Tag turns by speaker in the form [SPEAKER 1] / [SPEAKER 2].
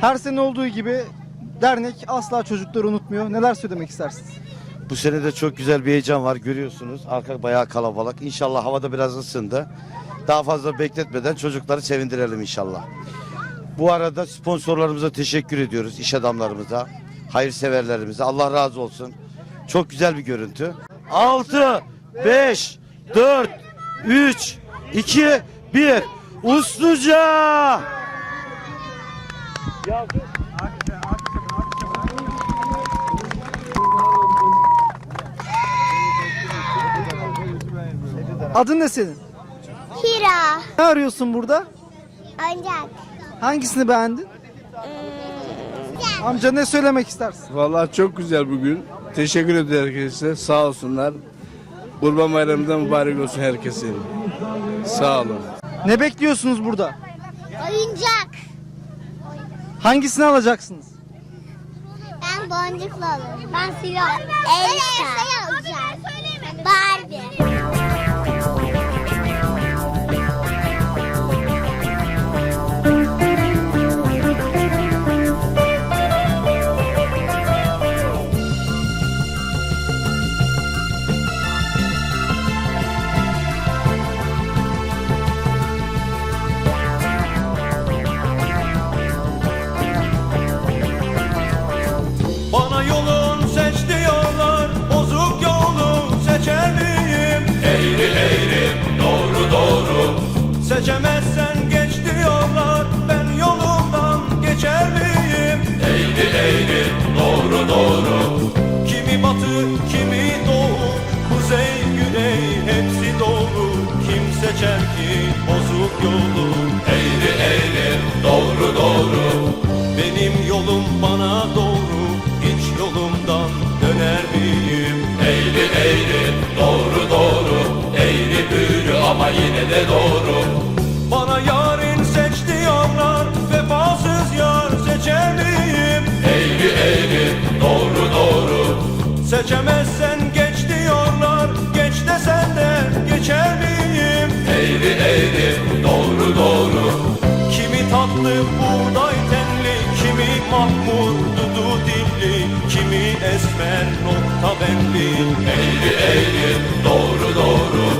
[SPEAKER 1] Her sene olduğu gibi dernek asla çocukları unutmuyor. Neler söylemek istersiniz?
[SPEAKER 2] Bu sene de çok güzel bir heyecan var görüyorsunuz. Arka bayağı kalabalık. İnşallah havada biraz ısındı. Daha fazla bekletmeden çocukları sevindirelim inşallah. Bu arada sponsorlarımıza teşekkür ediyoruz. iş adamlarımıza, hayırseverlerimize. Allah razı olsun. Çok güzel bir görüntü. 6, 5, 4, 3, 2, 1. Usluca!
[SPEAKER 1] Adın ne senin?
[SPEAKER 3] Hira.
[SPEAKER 1] Ne arıyorsun burada?
[SPEAKER 3] Oyuncak.
[SPEAKER 1] Hangisini beğendin? Amca ne söylemek istersin?
[SPEAKER 4] Vallahi çok güzel bugün. Teşekkür ederim herkese. Sağ olsunlar. Kurban Bayramı'ndan mübarek olsun herkesin. Sağ olun.
[SPEAKER 1] Ne bekliyorsunuz burada?
[SPEAKER 3] Oyuncak.
[SPEAKER 1] Hangisini alacaksınız?
[SPEAKER 3] Ben boncuklu alırım. Ben silo. Elsa. alacağım.
[SPEAKER 5] Kimi doğu Kuzey güney hepsi doğru Kim seçer ki bozuk yolu? Eğri eğri doğru doğru. Benim yolum bana doğru. Hiç yolumdan döner miyim? Eğri eğri doğru doğru. Eğri büğrü ama yine de doğru. Bana yarın Seçemezsen geç diyorlar Geç desen de geçer miyim? Eğri eğri doğru doğru. Kimi tatlı buğday tenli Kimi mahmur dudu dilli Kimi esmer nokta benli. Eğri eğri doğru doğru